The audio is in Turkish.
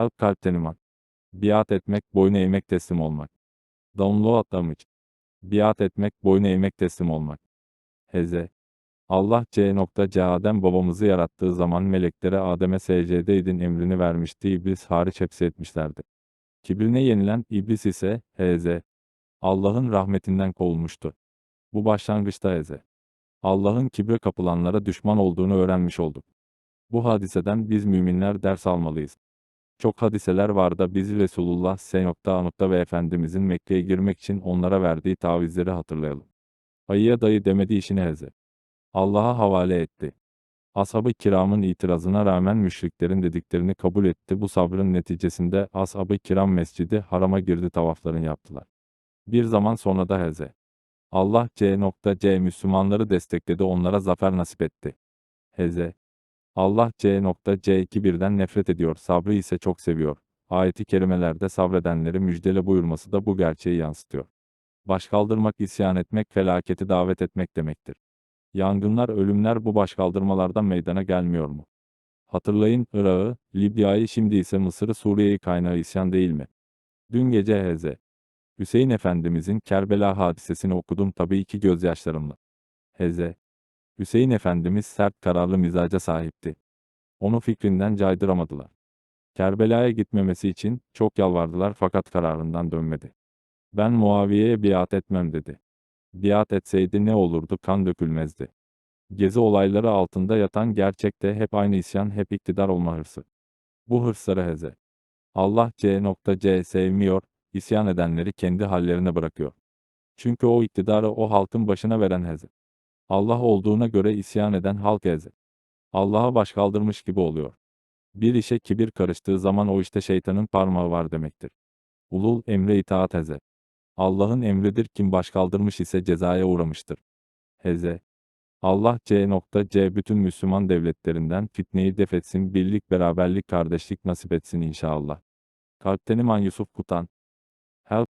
Kalp kalpten iman. Biat etmek, boyun eğmek, teslim olmak. Download atlamış. Biat etmek, boyun eğmek, teslim olmak. Heze. Allah C.C. Adem babamızı yarattığı zaman meleklere Adem'e secde emrini vermişti. İblis hariç hepsi etmişlerdi. Kibrine yenilen iblis ise Hz. Allah'ın rahmetinden kovulmuştu. Bu başlangıçta Hz. Allah'ın kibre kapılanlara düşman olduğunu öğrenmiş olduk. Bu hadiseden biz müminler ders almalıyız. Çok hadiseler var da biz Resulullah S.A. ve Efendimizin Mekke'ye girmek için onlara verdiği tavizleri hatırlayalım. Ayıya dayı demedi işini heze. Allah'a havale etti. Ashab-ı kiramın itirazına rağmen müşriklerin dediklerini kabul etti. Bu sabrın neticesinde ashab-ı kiram mescidi harama girdi tavaflarını yaptılar. Bir zaman sonra da heze. Allah C.C. Müslümanları destekledi onlara zafer nasip etti. Heze. Allah C.C. kibirden nefret ediyor, sabrı ise çok seviyor. Ayeti kerimelerde sabredenleri müjdele buyurması da bu gerçeği yansıtıyor. Başkaldırmak, isyan etmek, felaketi davet etmek demektir. Yangınlar, ölümler bu başkaldırmalardan meydana gelmiyor mu? Hatırlayın, Irak'ı, Libya'yı şimdi ise Mısır'ı Suriye'yi kaynağı isyan değil mi? Dün gece Hz. Hüseyin Efendimizin Kerbela hadisesini okudum tabii ki gözyaşlarımla. Hz. Hüseyin Efendimiz sert kararlı mizaca sahipti. Onu fikrinden caydıramadılar. Kerbela'ya gitmemesi için çok yalvardılar fakat kararından dönmedi. Ben Muaviye'ye biat etmem dedi. Biat etseydi ne olurdu kan dökülmezdi. Gezi olayları altında yatan gerçekte hep aynı isyan hep iktidar olma hırsı. Bu hırsları heze. Allah C.C. sevmiyor, isyan edenleri kendi hallerine bırakıyor. Çünkü o iktidarı o halkın başına veren heze. Allah olduğuna göre isyan eden halk eze. Allah'a başkaldırmış gibi oluyor. Bir işe kibir karıştığı zaman o işte şeytanın parmağı var demektir. Ulul emre itaat heze. Allah'ın emridir kim başkaldırmış ise cezaya uğramıştır. Heze. Allah C.C. bütün Müslüman devletlerinden fitneyi def etsin, birlik, beraberlik, kardeşlik nasip etsin inşallah. Kalpten iman Yusuf Kutan. Help.